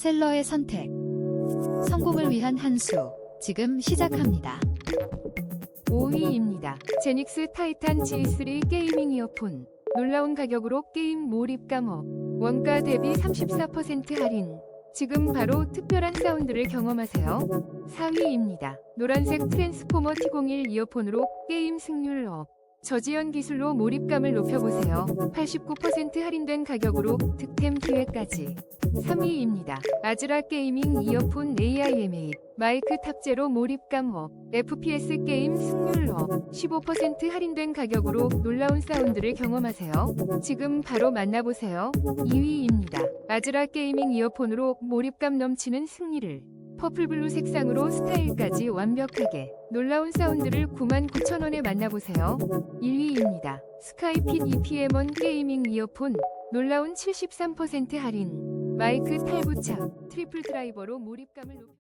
셀러의 선택. 성공을 위한 한 수. 지금 시작합니다. 5위입니다. 제닉스 타이탄 G3 게이밍 이어폰. 놀라운 가격으로 게임 몰입감 업. 원가 대비 34% 할인. 지금 바로 특별한 사운드를 경험하세요. 4위입니다. 노란색 트랜스포머 T01 이어폰으로 게임 승률 업. 저지연 기술로 몰입감을 높여보세요. 89% 할인된 가격으로 득템 기회까지. 3위입니다. 아즈라 게이밍 이어폰 AIM8 마이크 탑재로 몰입감 업 FPS 게임 승률 업15% 할인된 가격으로 놀라운 사운드를 경험하세요. 지금 바로 만나보세요. 2위입니다. 아즈라 게이밍 이어폰으로 몰입감 넘치는 승리를 퍼플블루 색상으로 스타일까지 완벽하게 놀라운 사운드를 99,000원에 만나보세요. 1위입니다. 스카이핏 EPM1 게이밍 이어폰 놀라운 73% 할인 마이크 탈부착 트리플 드라이버로 몰입감을 높